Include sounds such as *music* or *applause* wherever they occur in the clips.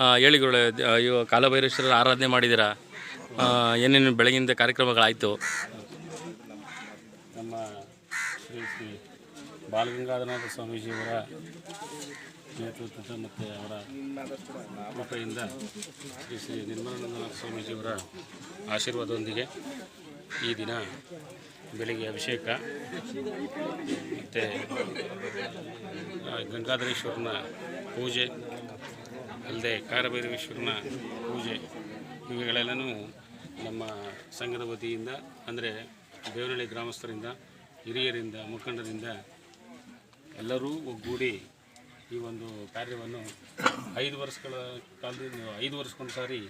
ಆ, ಹೇಳಿ ಗುರುಗಳೇ ದ- ಇವ ಕಾಲಭೈರೇಶ್ವರರ ಆರಾಧನೆ ಮಾಡಿದ್ದೀರಾ? ಆ, ಏನೇನು ಬೆಳಗಿಂದ ಕಾರ್ಯಕ್ರಮಗಳಾಯಿತು? ನಮ್ಮ ಶ್ರೀ ಶ್ರೀ ಬಾಲಗಂಗಾಧರನಾಥ ಸ್ವಾಮೀಜಿಯವರ ನೇತೃತ್ವದ ಮತ್ತು ಅವರ ಕೃಪೆಯಿಂದ ಶ್ರೀ ಶ್ರೀ ನಿರ್ಮಲಾನಂದನಾಥ ಸ್ವಾಮೀಜಿಯವರ ಆಶೀರ್ವಾದದೊಂದಿಗೆ ಈ ದಿನ ಬೆಳಿಗ್ಗೆ ಅಭಿಷೇಕ ಮತ್ತು ಗಂಗಾಧರೇಶ್ವರನ ಪೂಜೆ ಅಲ್ಲದೆ ಕಾರಭೈರವೇಶ್ವರನ ಪೂಜೆ ಇವುಗಳೆಲ್ಲನೂ ನಮ್ಮ ಸಂಘದ ವತಿಯಿಂದ, ಅಂದರೆ ದೇವನಹಳ್ಳಿ ಗ್ರಾಮಸ್ಥರಿಂದ, ಹಿರಿಯರಿಂದ, ಮುಖಂಡರಿಂದ ಎಲ್ಲರೂ ಒಗ್ಗೂಡಿ ಈ ಒಂದು ಕಾರ್ಯವನ್ನು ಐದು ವರ್ಷಗಳ ಕಾಲದಿಂದ, ಐದು ವರ್ಷಕ್ಕೊಂದು ಸಾರಿ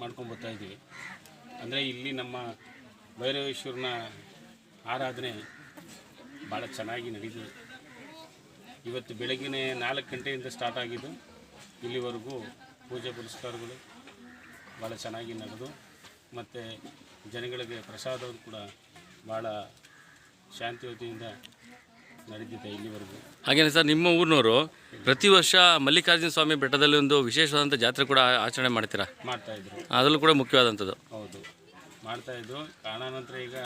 ಮಾಡ್ಕೊಂಡು ಬರ್ತಾ ಇದ್ದೀವಿ. ಅಂದರೆ ಇಲ್ಲಿ ನಮ್ಮ ಭೈರವೇಶ್ವರನ ಆರಾಧನೆ ಭಾಳ ಚೆನ್ನಾಗಿ ನಡೀತದೆ ಇವತ್ತು ಬೆಳಗಿನ ನಾಲ್ಕು ಗಂಟೆಯಿಂದ ಸ್ಟಾರ್ಟ್ ಆಗಿದ್ದು ಇಲ್ಲಿವರೆಗೂ ಪೂಜೆ ಪುರಸ್ಕಾರಗಳು ಭಾಳ ಚೆನ್ನಾಗಿ ನಡೆದು ಮತ್ತು ಜನಗಳಿಗೆ ಪ್ರಸಾದವು ಕೂಡ ಭಾಳ ಶಾಂತಿಯುತಿಯಿಂದ ನಡೆದಿದೆ ಇಲ್ಲಿವರೆಗೂ. ಹಾಗೇನೆ ಸರ್ ನಿಮ್ಮ ಊರಿನವರು ಪ್ರತಿ ವರ್ಷ ಮಲ್ಲಿಕಾರ್ಜುನ ಸ್ವಾಮಿ ಬೆಟ್ಟದಲ್ಲಿ ಒಂದು ವಿಶೇಷವಾದಂಥ ಜಾತ್ರೆ ಕೂಡ ಆಚರಣೆ ಮಾಡ್ತೀರಾ? ಮಾಡ್ತಾಯಿದ್ರು ಅದರಲ್ಲೂ ಕೂಡ ಮುಖ್ಯವಾದಂಥದ್ದು. ಹೌದು. ಮಾಡ್ತಾಯಿದ್ರು ಕಾರಣಾನಂತರ ಈಗ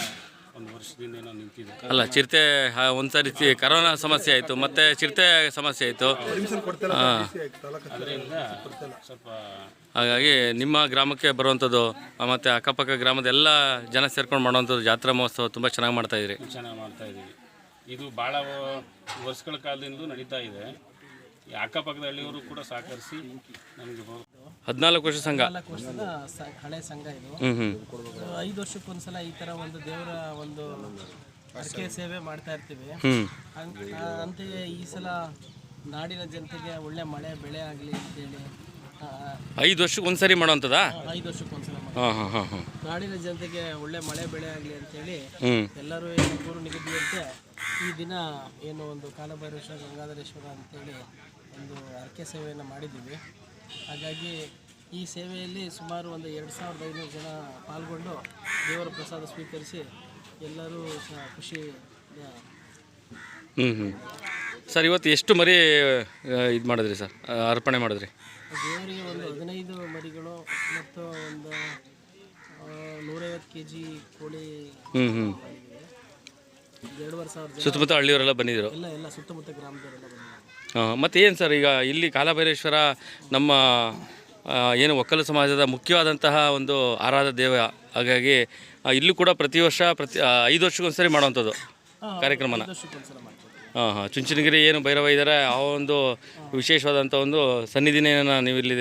ಒಂದು ವರ್ಷದಿಂದ ಏನೋ ನಿಂತಿದೆ. ಅಲ್ಲ ಚಿರತೆ ಒಂದು ಒಂದ್ಸರಿ ಚಿ- ಕರೋನಾ ಸಮಸ್ಯೆ ಆಯಿತು ಮತ್ತೆ ಚಿರತೆ ಸಮಸ್ಯೆ ಆಯಿತು. ಹಾಂ. ಅದರಿಂದ ಸ್ವಲ್ಪ ಹಾಗಾಗಿ ನಿಮ್ಮ ಗ್ರಾಮಕ್ಕೆ ಬರುವಂಥದ್ದು ಮತ್ತು ಅಕ್ಕಪಕ್ಕ ಗ್ರಾಮದ ಎಲ್ಲ ಜನ ಸೇರ್ಕೊಂಡು ಮಾಡುವಂಥದ್ದು ಜಾತ್ರಾ ಮಹೋತ್ಸವ ತುಂಬ ಚೆನ್ನಾಗಿ ಮಾಡ್ತಾಯಿದ್ರಿ ಚೆನ್ನಾಗಿ ಮಾಡ್ತಾ ಇದ್ದೀವಿ. ಇದು ಭಾಳ ವರ್ಷಗಳ ಕಾಲದಿಂದಲೂ ನಡೀತಾ ಇದೆ. ಈ ಅಕ್ಕಪಕ್ಕದ ಹಳ್ಳಿಯವರು ಕೂಡ ಸಹಕರಿಸಿ ನಮಗೆ ಹದಿನಾಲ್ಕು ವರ್ಷ ಸಂಘ. ನಾಲ್ಕು ವರ್ಷದ ಸ- ಹಳೆ ಸಂಘ ಇದು. ಹ್ಞೂ ಹ್ಞೂ ಸೊ, ಐದು ವರ್ಷಕ್ಕೊಂದ್ಸಲ ಈ ತರ ಒಂದು ದೇವರ ಒಂದು ಅರ್ಕೆ ಸೇವೆ ಮಾಡ್ತಾ ಇರ್ತೀವಿ. ಹ್ಞೂ ಅಂ- ಆ, ಅಂತೆಯೇ ಈ ಸಲ ನಾಡಿನ ಜನತೆಗೆ ಒಳ್ಳೆ ಮಳೆ ಬೆಳೆ ಆಗಲಿ ಅಂತೇಳಿ ಆ, ಐದು ವರ್ಷಕ್ಕೆ ಒಂದ್ಸರಿ ಮಾಡೋವಂಥದ್ದಾ ಐದು ವರ್ಷಕ್ಕೊಂದ್ಸಲ ಮಾಡಿ ಹಾಂ ಹಾಂ ಹಾಂ ಹಾಂ. ನಾಡಿನ ಜನತೆಗೆ ಒಳ್ಳೆ ಮಳೆ ಬೆಳೆ ಆಗಲಿ ಅಂತೇಳಿ ಹ್ಞೂ ಎಲ್ಲರೂ ಏನು ಪೂರ್ವ ನಿಗದಿಯಂತೆ ಈ ದಿನ ಏನು ಒಂದು ಕಾಲಭೈರೇಶ್ವರ ಗಂಗಾಧರೇಶ್ವರ ಅಂತೇಳಿ ಒಂದು ಅರ್ಕೆ ಸೇವೆಯನ್ನು ಮಾಡಿದ್ದೀವಿ. ಹಾಗಾಗಿ ಈ ಸೇವೆಯಲ್ಲಿ ಸುಮಾರು ಒಂದು ಎರಡು ಸಾವಿರದ ಐನೂರು ಜನ ಪಾಲ್ಗೊಂಡು ದೇವರ ಪ್ರಸಾದ ಸ್ವೀಕರಿಸಿ ಎಲ್ಲರೂ ಸಹ ಖುಷಿ ಹ್ಞೂ ಹ್ಞೂ ಸರ್ ಇವತ್ತು ಎಷ್ಟು ಮರಿ ಇದು ಮಾಡಿದ್ರಿ ಸರ್? ಅರ್ಪಣೆ ಮಾಡಿದ್ರಿ? ದೇವರಿಗೆ ಒಂದು ಹದಿನೈದು ಮರಿಗಳು ಮತ್ತು ಒಂದು ನೂರೈವತ್ತು ಕೆ ಜಿ ಕೋಳಿ ಹ್ಞೂ ಹ್ಞೂ ಎರಡೂವರೆ ಸಾವಿರ ಜನ ಸುತ್ತಮುತ್ತ ಹಳ್ಳಿಯವರೆಲ್ಲ ಬಂದಿದ್ದರು? ಎಲ್ಲ ಎಲ್ಲ ಸುತ್ತಮುತ್ತ ಗ್ರಾಮದವರೆಲ್ಲ ಬಂದಿದ್ದರು. ಮತ್ತು ಏನು ಸರ್ ಈಗ ಇಲ್ಲಿ ಕಾಲಭೈರೇಶ್ವರ ನಮ್ಮ ಏನು ಒಕ್ಕಲು ಸಮಾಜದ ಮುಖ್ಯವಾದಂತಹ ಒಂದು ಆರಾಧ ದೇವ ಹಾಗಾಗಿ ಇಲ್ಲೂ ಕೂಡ ಪ್ರತಿ ವರ್ಷ ಪ್ರತಿ ಐದು ವರ್ಷಕ್ಕೊಂದ್ಸರಿ ಮಾಡುವಂಥದ್ದು ಕಾರ್ಯಕ್ರಮನ. ಹಾಂ ಹಾಂ ಚುಂಚನಗಿರಿ ಏನು ಭೈರವ ಇದ್ದಾರೆ ಆ ಒಂದು ವಿಶೇಷವಾದಂಥ ಒಂದು ಸನ್ನಿಧಿನ ನೀವು ಇಲ್ಲಿ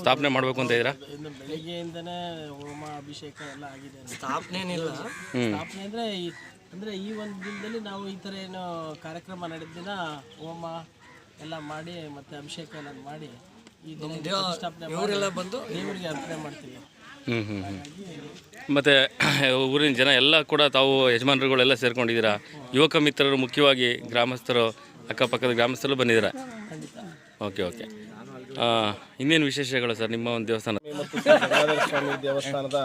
ಸ್ಥಾಪನೆ ಮಾಡಬೇಕು ಅಂತ ಇದ್ದೀರಾ? ಅಂದರೆ ಬೆಳಿಗ್ಗೆಯಿಂದನೇ ಹೋಮ ಅಭಿಷೇಕ ಎಲ್ಲ ಆಗಿದೆ ಸ್ಥಾಪನೆ ಸ್ಥಾಪನೆ ಅಂದ್ರೆ ಈ ಅಂದ್ರೆ ಈ ಒಂದು ದಿನದಲ್ಲಿ ನಾವು ಈ ತರ ಏನು ಕಾರ್ಯಕ್ರಮ ನಡೆದ ದಿನ ಹೋಮ ಎಲ್ಲ ಮಾಡಿ ಮತ್ತೆ ಅಭಿಷೇಕ ಎಲ್ಲ ಮಾಡಿ ಈ ದಿನ ಪ್ರತಿಷ್ಠಾಪನೆ ಬಂದು ದೇವರಿಗೆ ಅರ್ಪಣೆ ಮಾಡ್ತೀವಿ. ಹ್ಞೂ ಹ್ಞೂ ಹ್ಞೂ ಮತ್ತು *coughs* ಊರಿನ ಜನ ಎಲ್ಲ ಕೂಡ ತಾವು ಯಜಮಾನರುಗಳೆಲ್ಲ ಸೇರ್ಕೊಂಡಿದ್ದೀರಾ? ಯುವಕ ಮಿತ್ರರು ಮುಖ್ಯವಾಗಿ ಗ್ರಾಮಸ್ಥರು ಅಕ್ಕಪಕ್ಕದ ಗ್ರಾಮಸ್ಥರು ಬಂದಿದ್ದೀರಾ? Okay okay. ಆ, ಇನ್ನೇನು ವಿಶೇಷಗಳು ಸರ್ ನಿಮ್ಮ ಒಂದು ದೇವಸ್ಥಾನ? ಮತ್ತು ಶ್ರೀ ಗಂಗಾಧರ ಸ್ವಾಮಿ ದೇವಸ್ಥಾನದ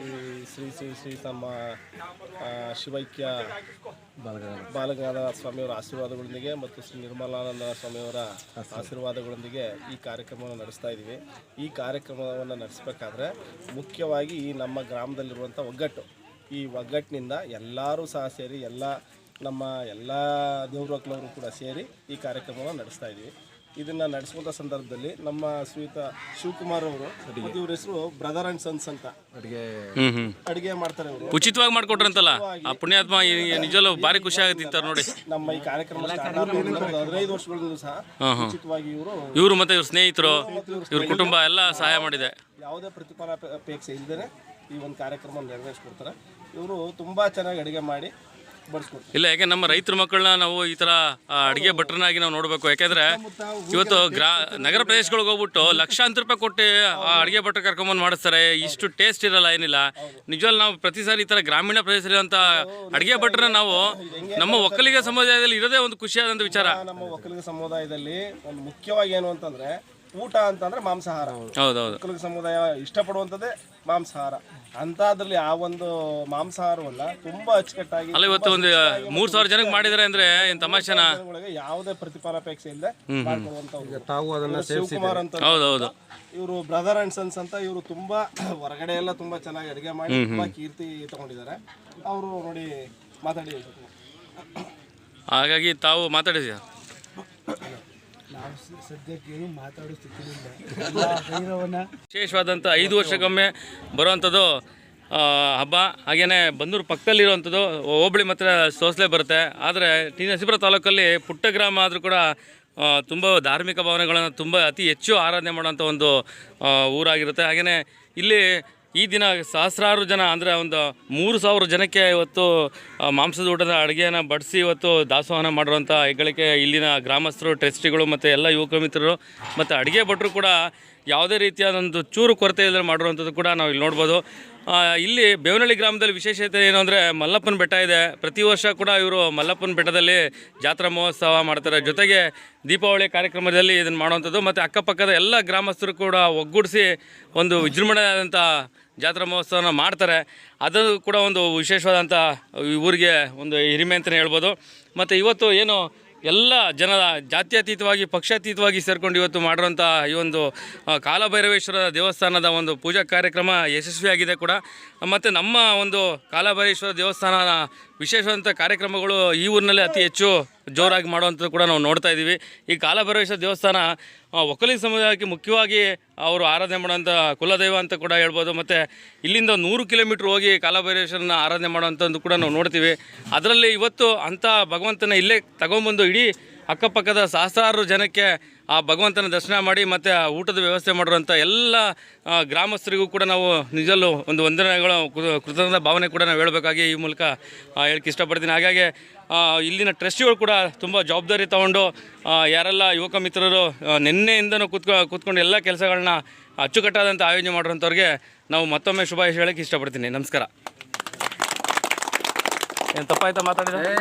ಈ ಶ್ರೀ ಶ್ರೀ ಶ್ರೀ ತಮ್ಮ ಶಿವೈಕ್ಯ ಬಾಲಗಂಗಾಧರ ಸ್ವಾಮಿಯವರ ಆಶೀರ್ವಾದಗಳೊಂದಿಗೆ ಮತ್ತು ಶ್ರೀ ನಿರ್ಮಲಾನಂದ ಸ್ವಾಮಿಯವರ ಆಶೀರ್ವಾದಗಳೊಂದಿಗೆ ಈ ಕಾರ್ಯಕ್ರಮವನ್ನು ನಡೆಸ್ತಾ ಇದ್ದೀವಿ. ಈ ಕಾರ್ಯಕ್ರಮವನ್ನು ನಡೆಸಬೇಕಾದ್ರೆ ಮುಖ್ಯವಾಗಿ ಈ ನಮ್ಮ ಗ್ರಾಮದಲ್ಲಿರುವಂಥ ಒಗ್ಗಟ್ಟು. ಈ ಒಗ್ಗಟ್ಟಿನಿಂದ ಎಲ್ಲರೂ ಸಹ ಸೇರಿ ಎಲ್ಲ ನಮ್ಮ ಎಲ್ಲ ದೇವ್ರಕ್ಲವರು ಕೂಡ ಸೇರಿ ಈ ಕಾರ್ಯಕ್ರಮವನ್ನು ನಡೆಸ್ತಾ ಇದ್ದೀವಿ. ಇದನ್ನ ನಡೆಸುವಂಥ ಸಂದರ್ಭದಲ್ಲಿ ನಮ್ಮ ಶ್ರೀಯುತ ಶಿವಕುಮಾರ್ ಅವರು ಇವ್ರ ಹೆಸರು ಬ್ರದರ್ ಅಂಡ್ ಸನ್ಸ್ ಅಂತ. ಅಡಿಗೆ. ಅಡಿಗೆ ಮಾಡ್ತಾರೆ ಅವರು ಉಚಿತವಾಗಿ ಮಾಡ್ಕೊಟ್ರಂತಲ್ಲ? ಆ ಪುಣ್ಯಾತ್ಮ ಈ ನಿಜವಲ್ಲೂ ಭಾರಿ ಖುಷಿ ಆಗುತ್ತೆ ನೋಡಿ. ನಮ್ಮ ಈ ಕಾರ್ಯಕ್ರಮ ಹದಿನೈದು ವರ್ಷಗಳಿಂದ ಸಹ ಉಚಿತವಾಗಿ ಇವರು ಇವರು ಮತ್ತೆ ಇವ್ರ ಸ್ನೇಹಿತರು ಇವ್ರ ಕುಟುಂಬ ಎಲ್ಲ ಸಹಾಯ ಮಾಡಿದೆ. ಯಾವುದೇ ಪ್ರತಿಫಲ ಅಪೇಕ್ಷೆ ಇಲ್ಲದೇ ಈ ಒಂದು ಕಾರ್ಯಕ್ರಮ ನೆರವೇರಿಸ್ಕೊಡ್ತಾರೆ. ಇವರು ತುಂಬಾ ಚೆನ್ನಾಗಿ ಅಡಿಗೆ ಮಾಡಿ ಇಲ್ಲ ಯಾಕೆ ನಮ್ಮ ರೈತರ ಮಕ್ಕಳನ್ನ ನಾವು ಈ ಥರ ಅಡುಗೆ ಭಟ್ರನಾಗಿ ನಾವು ನೋಡಬೇಕು. ಯಾಕೆಂದರೆ ಇವತ್ತು ಗ್ರಾ ನಗರ ಪ್ರದೇಶಗಳಿಗೆ ಹೋಗ್ಬಿಟ್ಟು ಲಕ್ಷಾಂತರ ರೂಪಾಯಿ ಕೊಟ್ಟು ಆ ಅಡುಗೆ ಭಟ್ರು ಕರ್ಕೊಂಬಂದು ಮಾಡಿಸ್ತಾರೆ. ಇಷ್ಟು ಟೇಸ್ಟ್ ಇರಲ್ಲ ಏನಿಲ್ಲ. ನಿಜವಲ್ಲ ನಾವು ಪ್ರತಿ ಸಾರಿ ಈ ಥರ ಗ್ರಾಮೀಣ ಪ್ರದೇಶದಲ್ಲಿರುವಂಥ ಅಡುಗೆ ಭಟ್ರನ್ನ ನಾವು ನಮ್ಮ ಒಕ್ಕಲಿಗ ಸಮುದಾಯದಲ್ಲಿ ಇರೋದೇ ಒಂದು ಖುಷಿಯಾದಂಥ ವಿಚಾರ. ನಮ್ಮ ಒಕ್ಕಲಿಗ ಸಮುದಾಯದಲ್ಲಿ ಒಂದು ಮುಖ್ಯವಾಗಿ ಏನು ಅಂತಂದ್ರೆ ಊಟ ಅಂತಂದ್ರೆ ಮಾಂಸಾಹಾರ. ಹೌದೌದು. ಸಮುದಾಯ ಇಷ್ಟಪಡುವಂಥದ್ದೇ ಮಾಂಸಾಹಾರ. ಅಂಥದ್ರಲ್ಲಿ ಆ ಒಂದು ಮಾಂಸಾಹಾರವನ್ನ ತುಂಬಾ ಅಚ್ಚುಕಟ್ಟಾಗಿ ಅಲ್ಲ ಇವತ್ತು ಒಂದು ಮೂರು ಸಾವಿರ ಜನಕ್ಕೆ ಮಾಡಿದ್ರೆ ಅಂದ್ರೆ ಏನು ತಮಾಷೆನ? ಒಳಗೆ ಯಾವುದೇ ಪ್ರತಿಫಲಾಪೇಕ್ಷೆ ಇಲ್ಲದೆ ಮಾಡ್ಕೊಳ್ಳುವಂಥವ್ರು. ತಾವು ಅದನ್ನ ಶಿವಕುಮಾರ್ ಅಂತ ಹೌದೌದು. ಇವರು ಬ್ರದರ್ ಅಂಡ್ ಸನ್ಸ್ ಅಂತ ಇವರು ತುಂಬಾ *clears throat* ಹೊರಗಡೆ ಎಲ್ಲ ತುಂಬಾ ಚೆನ್ನಾಗಿ ಅಡುಗೆ ಮಾಡಿ ತುಂಬಾ ಕೀರ್ತಿ ತಗೊಂಡಿದ್ದಾರೆ. ಅವರು ನೋಡಿ ಮಾತಾಡಿ ಹಾಗಾಗಿ ತಾವು ಮಾತಾಡಿ ನಾವು ಸದ್ಯಕ್ಕೆ ಏನು ಮಾತಾಡೋ ಸ್ಥಿತಿಲಿಲ್ಲ ವಿಶೇಷವಾದಂಥ ಐದು ವರ್ಷಕ್ಕೊಮ್ಮೆ ಬರುವಂಥದ್ದು ಹಬ್ಬ. ಹಾಗೆಯೇ ಬಂದೂರು ಪಕ್ಕದಲ್ಲಿರುವಂಥದ್ದು ಹೋಬಳಿ ಮಾತ್ರ ಸೋಸಲೇ ಬರುತ್ತೆ. ಆದರೆ ಟಿ ನರಸೀಪುರ ತಾಲೂಕಲ್ಲಿ ಪುಟ್ಟ ಗ್ರಾಮ ಆದರೂ ಕೂಡ ತುಂಬ ಧಾರ್ಮಿಕ ಭಾವನೆಗಳನ್ನು ತುಂಬ ಅತಿ ಹೆಚ್ಚು ಆರಾಧನೆ ಮಾಡುವಂಥ ಒಂದು ಊರಾಗಿರುತ್ತೆ. ಹಾಗೆಯೇ ಇಲ್ಲಿ ಈ ದಿನ ಸಹಸ್ರಾರು ಜನ, ಅಂದರೆ ಒಂದು ಮೂರು ಸಾವಿರ ಜನಕ್ಕೆ ಇವತ್ತು ಮಾಂಸದ ಊಟದ ಅಡುಗೆಯನ್ನು ಬಡಿಸಿ ಇವತ್ತು ದಾಸೋಹನ ಮಾಡಿರುವಂಥ ಹೆಗ್ಗಳಿಕೆ. ಇಲ್ಲಿನ ಗ್ರಾಮಸ್ಥರು, ಟ್ರಸ್ಟಿಗಳು ಮತ್ತು ಎಲ್ಲ ಯುವಕ ಮಿತ್ರರು ಮತ್ತು ಅಡುಗೆ ಭಟ್ರು ಕೂಡ ಯಾವುದೇ ರೀತಿಯಾದಂಥ ಚೂರು ಕೊರತೆ ಇಲ್ಲದೆ ಮಾಡಿರುವಂಥದ್ದು ಕೂಡ ನಾವು ಇಲ್ಲಿ ನೋಡ್ಬೋದು. ಇಲ್ಲಿ ಬೇವನಹಳ್ಳಿ ಗ್ರಾಮದಲ್ಲಿ ವಿಶೇಷತೆ ಏನು ಅಂದರೆ ಮಲ್ಲಪ್ಪನ ಬೆಟ್ಟ ಇದೆ. ಪ್ರತಿ ವರ್ಷ ಕೂಡ ಇವರು ಮಲ್ಲಪ್ಪನ ಬೆಟ್ಟದಲ್ಲಿ ಜಾತ್ರಾ ಮಹೋತ್ಸವ ಮಾಡ್ತಾರೆ. ಜೊತೆಗೆ ದೀಪಾವಳಿ ಕಾರ್ಯಕ್ರಮದಲ್ಲಿ ಇದನ್ನು ಮಾಡುವಂಥದ್ದು ಮತ್ತು ಅಕ್ಕಪಕ್ಕದ ಎಲ್ಲ ಗ್ರಾಮಸ್ಥರು ಕೂಡ ಒಗ್ಗೂಡಿಸಿ ಒಂದು ವಿಜೃಂಭಣೆಯಾದಂಥ ಜಾತ್ರಾ ಮಹೋತ್ಸವನ ಮಾಡ್ತಾರೆ. ಅದು ಕೂಡ ಒಂದು ವಿಶೇಷವಾದಂಥ ಊರಿಗೆ ಒಂದು ಹಿರಿಮೆ ಅಂತಲೇ ಹೇಳ್ಬೋದು. ಮತ್ತು ಇವತ್ತು ಏನು ಎಲ್ಲ ಜನ ಜಾತ್ಯತೀತವಾಗಿ, ಪಕ್ಷಾತೀತವಾಗಿ ಸೇರ್ಕೊಂಡು ಇವತ್ತು ಮಾಡಿರೋಂಥ ಈ ಒಂದು ಕಾಲಭೈರವೇಶ್ವರ ದೇವಸ್ಥಾನದ ಒಂದು ಪೂಜಾ ಕಾರ್ಯಕ್ರಮ ಯಶಸ್ವಿಯಾಗಿದೆ ಕೂಡ. ಮತ್ತು ನಮ್ಮ ಒಂದು ಕಾಲಭೈರೇಶ್ವರ ದೇವಸ್ಥಾನದ ವಿಶೇಷವಾದಂಥ ಕಾರ್ಯಕ್ರಮಗಳು ಈ ಊರಿನಲ್ಲಿ ಅತಿ ಹೆಚ್ಚು ಜೋರಾಗಿ ಮಾಡುವಂಥದ್ದು ಕೂಡ ನಾವು ನೋಡ್ತಾ ಇದ್ದೀವಿ. ಈ ಕಾಲಭೈರವೇಶ್ವರ ದೇವಸ್ಥಾನ ಒಕ್ಕಲಿ ಸಮುದಾಯಕ್ಕೆ ಮುಖ್ಯವಾಗಿ ಅವರು ಆರಾಧನೆ ಮಾಡುವಂಥ ಕುಲದೈವ ಅಂತ ಕೂಡ ಹೇಳ್ಬೋದು. ಮತ್ತು ಇಲ್ಲಿಂದ ನೂರು ಕಿಲೋಮೀಟ್ರ್ ಹೋಗಿ ಕಾಲಭೈರೇಶ್ವರನ ಆರಾಧನೆ ಮಾಡುವಂಥದ್ದು ಕೂಡ ನಾವು ನೋಡ್ತೀವಿ. ಅದರಲ್ಲಿ ಇವತ್ತು ಅಂಥ ಭಗವಂತನ ಇಲ್ಲೇ ತಗೊಂಬಂದು ಇಡೀ ಅಕ್ಕಪಕ್ಕದ ಸಹಸ್ರಾರು ಜನಕ್ಕೆ ಆ ಭಗವಂತನ ದರ್ಶನ ಮಾಡಿ ಮತ್ತು ಆ ಊಟದ ವ್ಯವಸ್ಥೆ ಮಾಡಿರುವಂಥ ಎಲ್ಲ ಗ್ರಾಮಸ್ಥರಿಗೂ ಕೂಡ ನಾವು ನಿಜಲ್ಲೂ ಒಂದು ವಂದನೆಗಳ ಕೃತಜ್ಞ ಭಾವನೆ ಕೂಡ ನಾವು ಹೇಳಬೇಕಾಗಿ ಈ ಮೂಲಕ ಹೇಳಕ್ಕೆ ಇಷ್ಟಪಡ್ತೀನಿ. ಹಾಗಾಗಿ ಇಲ್ಲಿನ ಟ್ರಸ್ಟಿಗಳು ಕೂಡ ತುಂಬ ಜವಾಬ್ದಾರಿ ತಗೊಂಡು ಯಾರೆಲ್ಲ ಯುವಕ ಮಿತ್ರರು ನಿನ್ನೆಯಿಂದನೂ ಕೂತ್ಕೊ, ಕೂತ್ಕೊಂಡು ಎಲ್ಲ ಕೆಲಸಗಳನ್ನ ಅಚ್ಚುಕಟ್ಟಾದಂಥ ಆಯೋಜನೆ ಮಾಡಿರೋಂಥವ್ರಿಗೆ ನಾವು ಮತ್ತೊಮ್ಮೆ ಶುಭಾಶಯ ಹೇಳಕ್ಕೆ ಇಷ್ಟಪಡ್ತೀನಿ. ನಮಸ್ಕಾರ. ಏನು ತಪ್ಪಾಯ್ತಾ ಮಾತಾಡಿದ್ರೆ?